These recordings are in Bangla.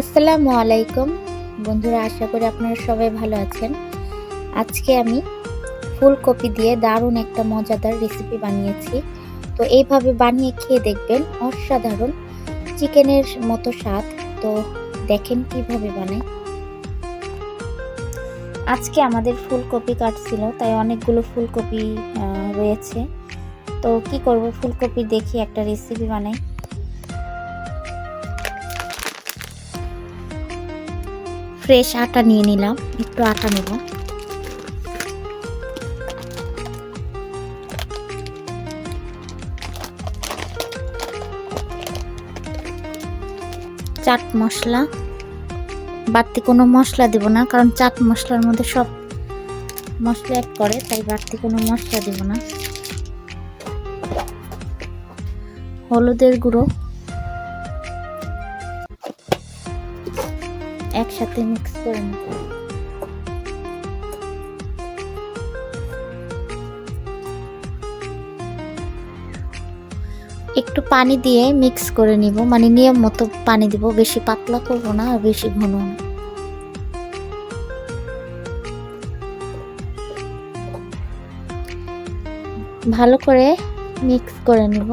আসসালামু আলাইকুম। বন্ধুরা, আশা করি আপনারা সবাই ভালো আছেন। আজকে আমি ফুলকপি দিয়ে দারুণ একটা মজাদার রেসিপি বানিয়েছি। তো এইভাবে বানিয়ে খেয়ে দেখবেন অসাধারণ চিকেনের মতো স্বাদ। তো দেখেন কীভাবে বানাই আজকে আমাদের ফুলকপি কাটছিল, তাই অনেকগুলো ফুলকপি রয়েছে। তো কি করব? ফুলকপি দেখি একটা রেসিপি বানাই। ফ্রেশ আটা নিয়ে নিলাম, একটু আটা নেব। চাট মশলা, বাড়তি কোনো মশলা দেব না, কারণ চাট মশলার মধ্যে সব মশলা অ্যাড করে, তাই বাড়তি কোনো মশলা দেব না। হলুদের গুঁড়ো একসাথে মিক্স করে নেব। একটু পানি দিয়ে মিক্স করে নিব। মানে নিয়ম মতো পানি দিব। বেশি পাতলা করব না আর বেশি ঘন না। ভালো করে মিক্স করে নিব।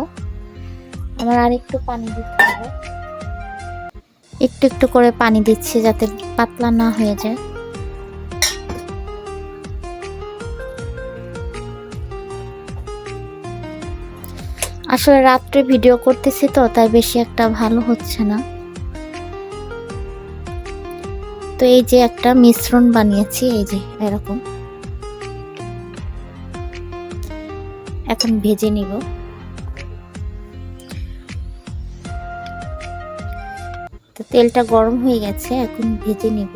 আমার আর একটু পানি দিতে হবে। একটু একটু করে পানি দিচ্ছি যাতে পাতলা না হয়ে যায়। আসলে রাত্রে ভিডিও করতেছি তো, তাই বেশি একটা ভালো হচ্ছে না। তো এই যে একটা মিশ্রণ বানিয়েছি, এই যে এরকম। এখন ভেজে নিব। তো তেলটা গরম হয়ে গেছে এখন ভেজে নিব।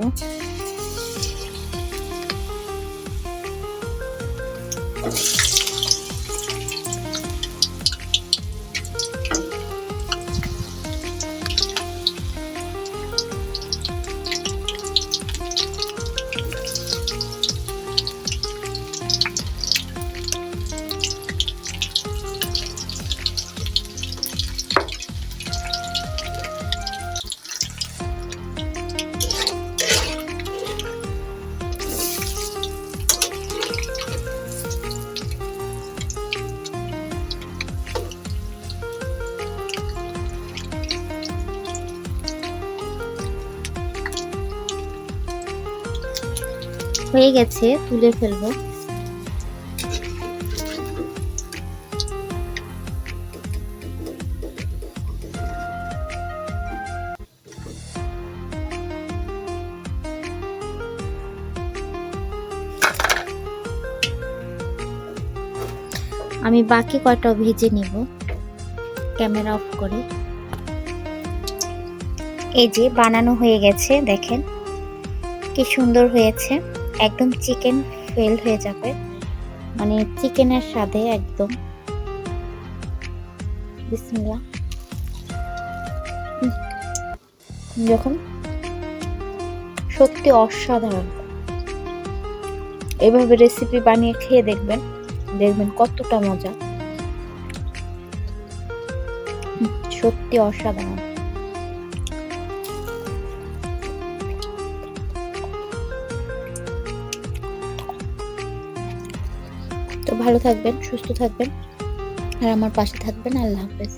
হয়ে গেছে, তুলে ফেলব। আমি বাকি কয়টা ভেজে নিব, ক্যামেরা অফ করে। এই যে বানানো হয়ে গেছে, দেখেন, কি সুন্দর হয়েছে। একদম চিকেন ফেল হয়ে যাবে। মানে চিকেনের স্বাদে একদম। যখন সত্যি অসাধারণ। এভাবে রেসিপি বানিয়ে খেয়ে দেখবেন দেখবেন কতটা মজা। সত্যি অসাধারণ। তো ভালো থাকবেন সুস্থ থাকবেন আর আমার পাশে থাকবেন আল্লাহ হাফেজ।